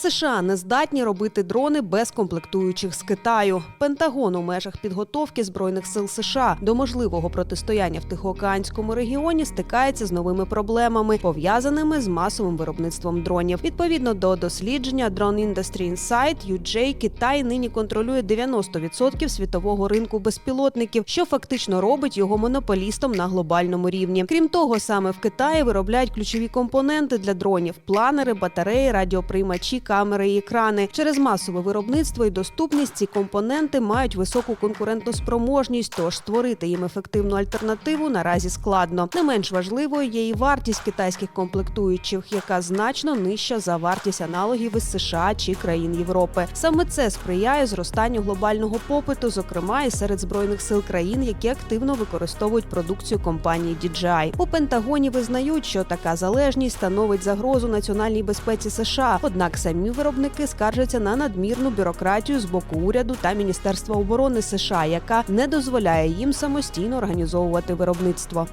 США не здатні робити дрони без комплектуючих з Китаю. Пентагон у межах підготовки збройних сил США до можливого протистояння в Тихоокеанському регіоні стикається з новими проблемами, пов'язаними з масовим виробництвом дронів. Відповідно до дослідження Drone Industry Insight, UJ Китай нині контролює 90% світового ринку безпілотників, що фактично робить його монополістом на глобальному рівні. Крім того, саме в Китаї виробляють ключові компоненти для дронів: планери, батареї, радіоприймачі, камери і екрани. Через масове виробництво і доступність ці компоненти мають високу конкурентну спроможність, тож створити їм ефективну альтернативу наразі складно. Не менш важливою є і вартість китайських комплектуючих, яка значно нижча за вартість аналогів із США чи країн Європи. Саме це сприяє зростанню глобального попиту, зокрема і серед збройних сил країн, які активно використовують продукцію компанії DJI. У Пентагоні визнають, що така залежність становить загрозу національній безпеці США. Однак самі виробники скаржаться на надмірну бюрократію з боку уряду та Міністерства оборони США, яка не дозволяє їм самостійно організовувати виробництво.